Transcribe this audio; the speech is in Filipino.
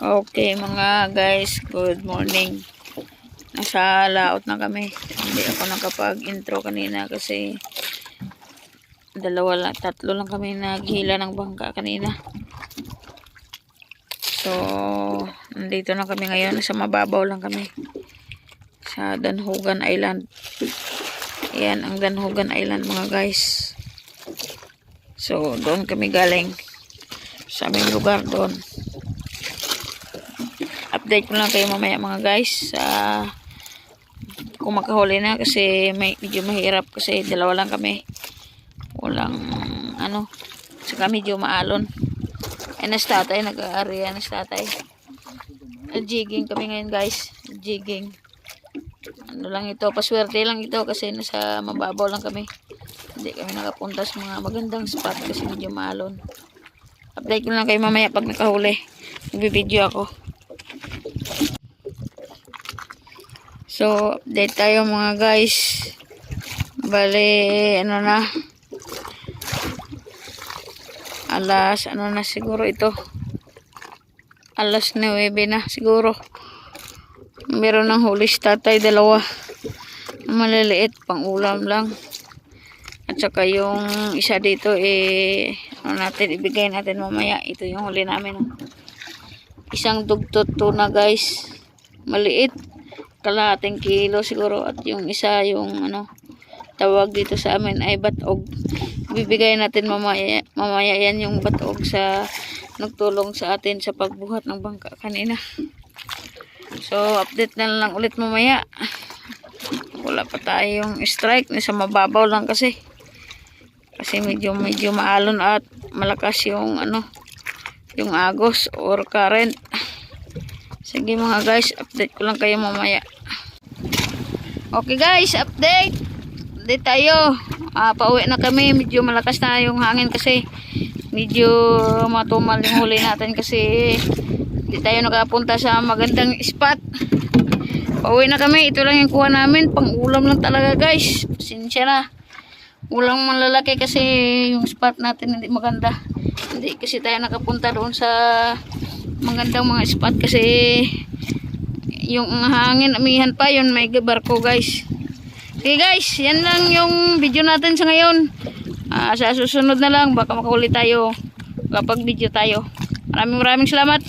Okay mga guys, good morning. Nasa laot na kami. Hindi ako nakapag-intro kanina kasi dalawa lang, tatlo lang kami naghila ng bangka kanina. So, nandito na kami ngayon. Sa mababaw lang kami. Sa Danhugan Island. Ayan, ang Danhugan Island mga guys. So, doon kami galing. Sa aming lugar doon. Update ko lang kayo mamaya mga guys. Sa kung makahuli na kasi may, medyo mahirap kasi dalawa lang kami. Walang ano. Saka medyo maalon. Ay, nas tatay. Nag-aaria nas tatay. Jigging kami ngayon guys. Jigging. Ano lang ito. Paswerte lang ito kasi nasa mababaw lang kami. Hindi kami nakapunta sa mga magandang spot kasi medyo maalon. Update ko lang kayo mamaya pag nakahuli. Nagbibideo ako. So, update tayo mga guys. Bale, ano na. Alas, ano na siguro ito. Alas 9 na siguro. Meron ng huli tatay, dalawa. Maliliit, pang ulam lang. At saka yung isa dito, eh, ano natin, ibigay natin mamaya. Ito yung huli namin. Isang dugtot tuna guys. Maliit. Kalahating kilo siguro. At yung isa, yung ano, tawag dito sa amin ay batog. Bibigay natin mamaya, mamaya yan yung batog sa nagtulong sa atin sa pagbuhat ng bangka kanina. So, update na lang ulit mamaya. Wala pa tayong strike. Nasa mababaw lang kasi. Kasi medyo medyo maalon at malakas yung ano yung agos or current. Sige mga guys, update ko lang kayo mamaya. Okay guys, update. Update tayo. Ah, pauwi na kami. Medyo malakas na yung hangin kasi medyo matumal yung huli natin kasi hindi tayo nakapunta sa magandang spot. Pauwi na kami. Ito lang yung kuha namin. Pang ulam lang talaga guys. Pasensya na. Ulang malalaki kasi yung spot natin hindi maganda. Hindi kasi tayo nakapunta doon sa magandang mga spot kasi yung hangin amihan pa yun may barko guys. Okay guys, yan lang yung video natin sa ngayon. Ah, sa susunod na lang baka makahuli tayo kapag video tayo. Maraming maraming salamat.